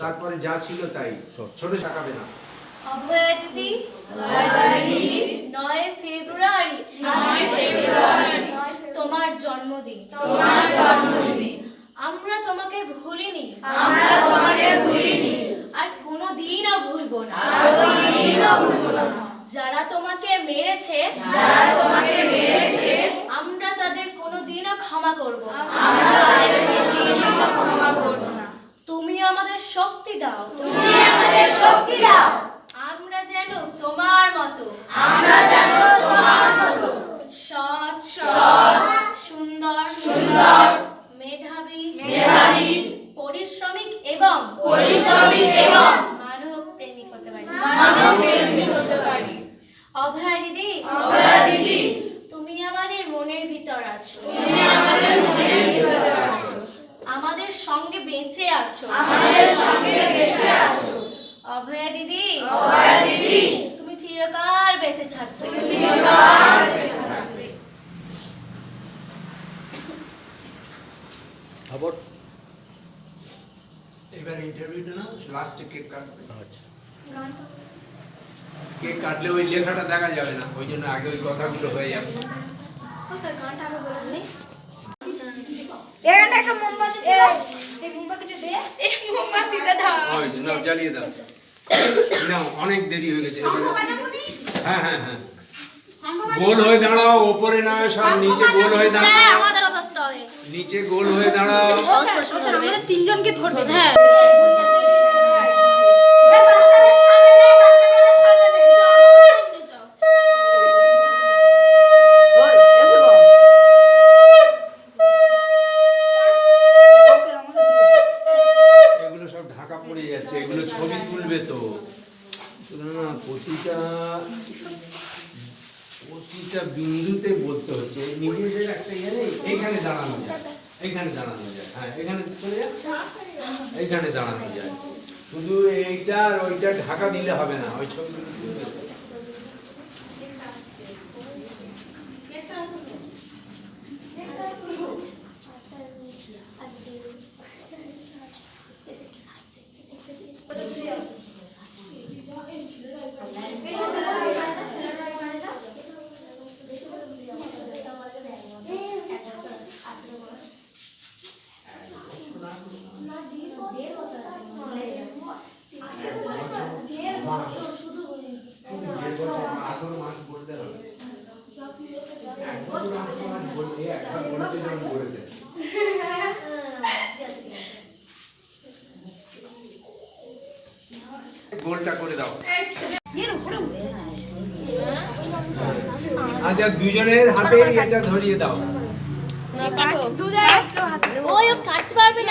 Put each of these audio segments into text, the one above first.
তারপরে যা ছিল তাই। ছোট শাখাবে না। অভয়া দিদি নয় ফেব্রুয়ারি। তোমার জন্মদিন। আমরা তোমাকে ভুলিনি। আর কোনোদিনও ভুলবো না। যারা তোমাকে মেরেছে আমরা তাদের কোনোদিনও ক্ষমা করব না। তুমি আমাদের শক্তি দাও। আমরা যেন তোমার মতো। সৎ সৎ সুন্দর সুন্দর মেধাবী মেধাবী পরিশ্রমিক এবং মানব প্রেমিক হতে পারি অভয়া দিদি তুমি আমাদের মনের ভিতর আছো আমাদের সঙ্গে বেঁচে আছো অভয়া দিদি। তুমি চিরকাল বেঁচে থাকবে। তুমি চিরকাল খবর এবার ইন্টারভিউটা না লাস্টে কেক কাটবে। আচ্ছা। কেক কাটলে ওই লেখাটা দেখা যাবে না ওই জন্য আগে ওই কথাগুলো হয়ে যাবে। এখানে একটা মোমবাতি ছিল। এই মোমবাতিটা দে এই মোমবাতিটা দাও ওই দাও জ্বালিয়ে দাও না অনেক দেরি হয়ে গেছে হ্যাঁ হ্যাঁ হ্যাঁ গোল হয়ে দাঁড়াও ওপরে না সব নিচে গোল হয়ে দাঁড়াও নিচে গোল হয়ে দাঁড়াও তিনজনকে ধরবে হ্যাঁ বাচ্চাদের সামনে দে বাচ্চাদের সামনে দে এগুলো সব ঢাকা পড়ে যাচ্ছে এগুলো ছবি তুলবে তো। না প্রতিটা প্রতিটা বিন্দুতে বলতে হচ্ছে নিজেদের একটা ইয়ে এইখানে দাঁড়ানো যায়, এইখানে দাঁড়ানো যায় হ্যাঁ এখানে চলে যাচ্ছে, এইখানে দাঁড়ানো যায়। শুধু এইটা আর ওইটা ঢাকা দিলে হবে না, ওই ছবিগুলো তুলবে তো। দেড় বছর আঠারো মাস বলতে হবে এক বছর আঠারো মাস বলতে একবার বলেছে যখন বলেছে গোলটা করে দাও। আচ্ছা দুজনের হাতে এটা ধরিয়ে দাও। ওই ও কাটতে পারবে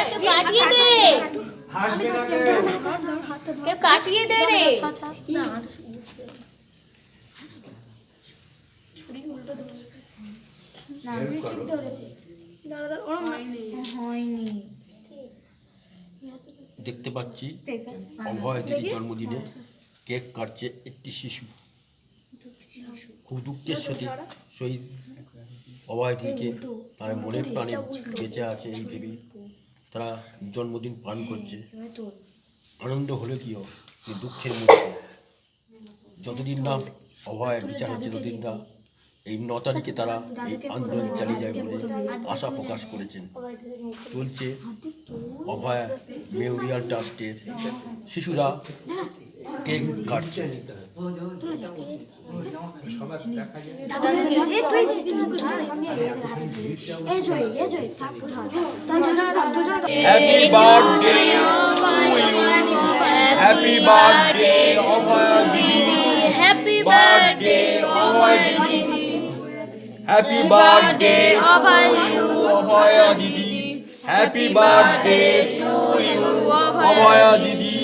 না। দেখতে পাচ্ছি অভয় দিদির জন্মদিনে কেক কাটছে একটি শিশু। খুব দুঃখের সাথে শহীদ অভয় দিদিকে তার মনের প্রাণে বেঁচে আছে এই ভেবে তারা জন্মদিন পালন করছে। আনন্দ হলে কি হয় এই দুঃখের মধ্যে। যতদিন না অভয়ের বিচার হচ্ছে ততদিন না এই ন তারিখে তারা এই আন্দোলন চালিয়ে যায় বলে আশা প্রকাশ করেছেন। চলছে অভয়া মেমোরিয়াল ট্রাস্টের শিশুরা কেক কাটছে। Happy birthday happy birthday Abhaya দিদি হ্যাপি বার্থডে অভয় দিদি happy birthday to you Abhaya দিদি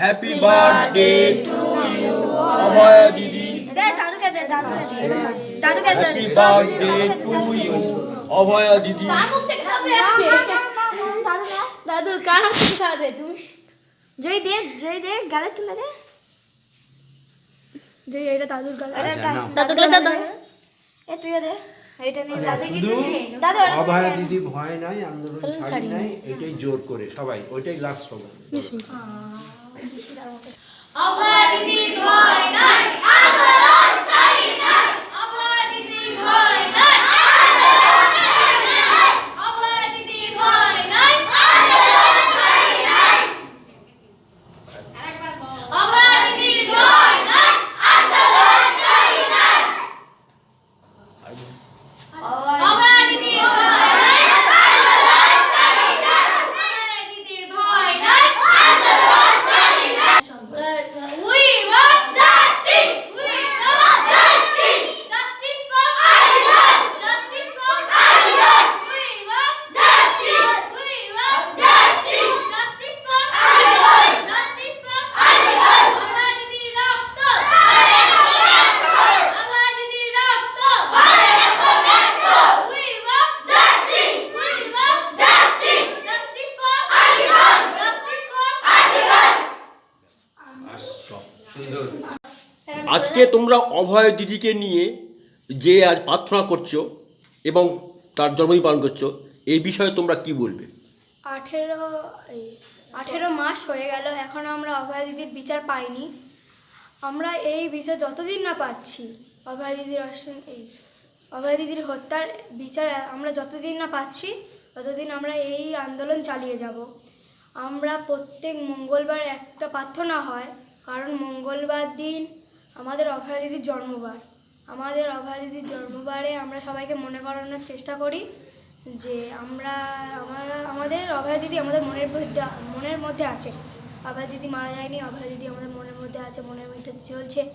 happy birthday to you Abhaya দিদি দাদুকে দে দাদুকে দে দাদুকে দে happy birthday to you Abhaya দাদু কার হাত খাবে তুমি জয় দে জয় দে গালে তুলে দে যে এটা দাদুর গাল। দাদুর গাল দাদু এ তুইও দে এইটা নিয়ে দাদু শুধু দাদু অভয়া দিদি ভয় নাই আন্দোলন ছাড়ি নাই এটাই জোর করে সবাই ওইটাই লাস্ট হবে অভয় দিদি ভয় নাই আন্দোলন ছাড়ি নাই অভয় দিদির ভয় নাই আন্দোলন ছাড়ি নাই অভয় দিদির ভয় নাই আন্দোলন ছাড়ি নাই অভয় দিদির ভয় নাই আন্দোলন ছাড়ি নাই অভয় আজকে তোমরা অভয় দিদিকে নিয়ে যে আজ প্রার্থনা করছ এবং তার জন্মদিন পালন করছ, এই বিষয়ে তোমরা কি বলবে? আঠেরো আঠেরো মাস হয়ে গেল এখনও আমরা অভয়া দিদির বিচার পাইনি। আমরা এই বিচার যতদিন না পাচ্ছি, অভয়া দিদির এই অভয় দিদির হত্যার বিচার আমরা যতদিন না পাচ্ছি, ততদিন আমরা এই আন্দোলন চালিয়ে যাব। আমরা প্রত্যেক মঙ্গলবার একটা প্রার্থনা হয়, কারণ মঙ্গলবার দিন আমাদের অভয়া দিদির জন্মবার। আমাদের অভয়া দিদির জন্মবারে আমরা সবাইকে মনে করানোর চেষ্টা করি যে আমরা আমরা, আমাদের অভয়া দিদি আমাদের মনের মধ্যে মনের মধ্যে আছে। অভয়া দিদি মারা যায়নি, অভয়া দিদি আমাদের মনের মধ্যে আছে, মনের মধ্যে চলছে।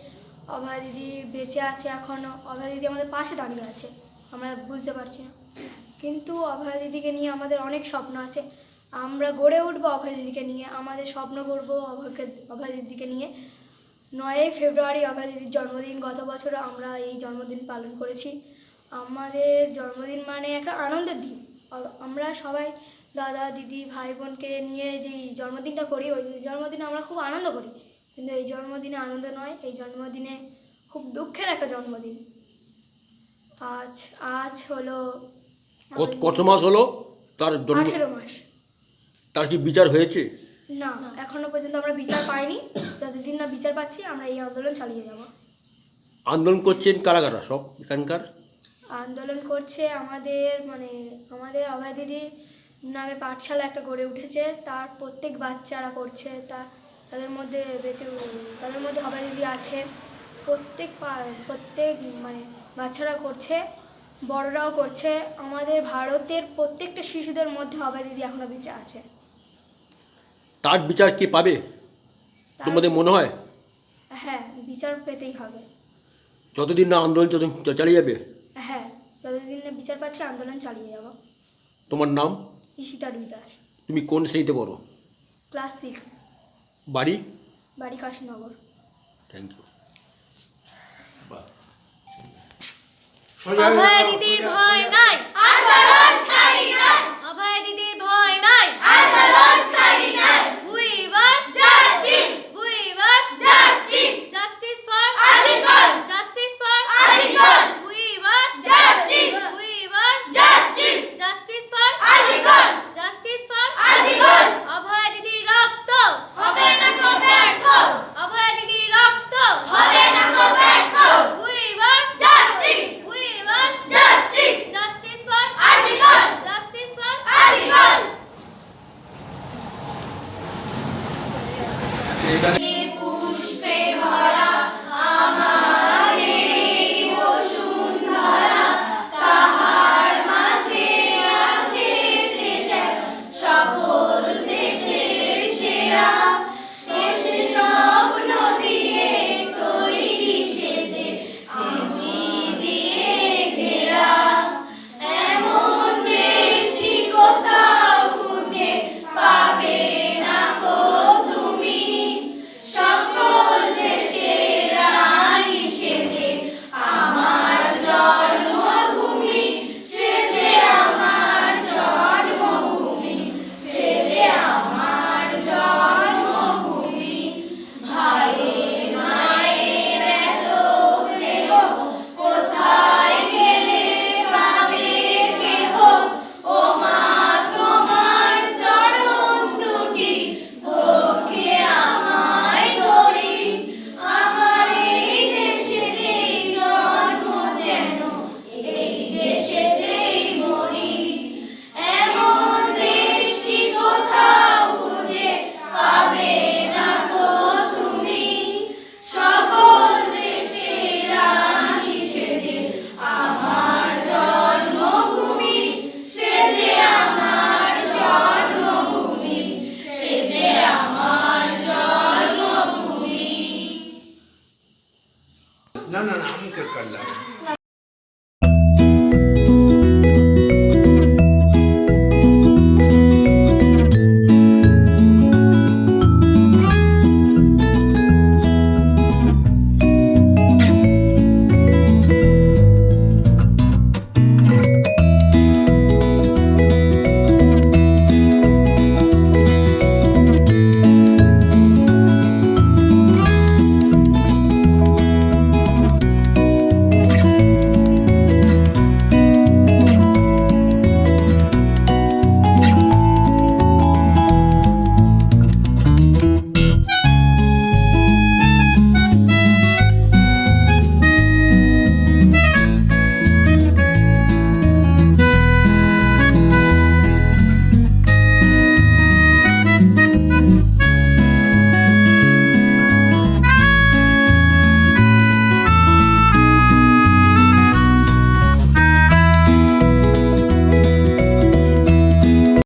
অভয়া দিদি বেঁচে আছে এখনও অভয়া দিদি আমাদের পাশে দাঁড়িয়ে আছে। আমরা বুঝতে পারছি না। কিন্তু অভয়া দিদিকে নিয়ে আমাদের অনেক স্বপ্ন আছে। আমরা গড়ে উঠবো অভয় দিদিকে নিয়ে, আমাদের স্বপ্ন করব অভয়কে, অভয় দিদিকে নিয়ে। নয়ই ফেব্রুয়ারি অভয় দিদির জন্মদিন। গত বছর আমরা এই জন্মদিন পালন করেছি। আমাদের জন্মদিন মানে একটা আনন্দের দিন। আমরা সবাই দাদা দিদি ভাই বোনকে নিয়ে যেই জন্মদিনটা করি ওই জন্মদিনে আমরা খুব আনন্দ করি। কিন্তু এই জন্মদিনে আনন্দ নয় এই জন্মদিনে খুব দুঃখের একটা জন্মদিন। আজ আজ হলো কত মাস হলো? তার আঠেরো মাস। তার কি বিচার হয়েছে? না এখনও পর্যন্ত আমরা বিচার পাইনি। যতদিন না বিচার পাচ্ছি আমরা এই আন্দোলন চালিয়ে যাব। আন্দোলন করছেন কারা কারা? সব এখানকার? আন্দোলন করছে আমাদের মানে আমাদের অভয় দিদির নামে পাঠশালা একটা গড়ে উঠেছে। তার প্রত্যেক বাচ্চারা করছে তা তাদের মধ্যে বেঁচে তাদের মধ্যে অভয় দিদি আছে। প্রত্যেক প্রত্যেক মানে বাচ্চারা করছে বড়রাও করছে। আমাদের ভারতের প্রত্যেকটা শিশুদের মধ্যে অভয় দিদি এখনও বেঁচে আছে। তার বিচার কি পাবে? তোমাদের মনে হয়? হ্যাঁ বিচার পেতেই হবে। যতদিন না আন্দোলন যতদিন চালিয়ে যাবে? হ্যাঁ যতদিন না বিচার পাচ্ছে আন্দোলন চালিয়ে যাব। তোমার নাম? ঈশিতা রুই দাস তুমি কোন শ্রেণীতে পড়ো? Class six. বাড়ি? বাড়ি কাশীনগর। থ্যাংক ইউ অভয় দিদির ভয় নাই। আন্দোলন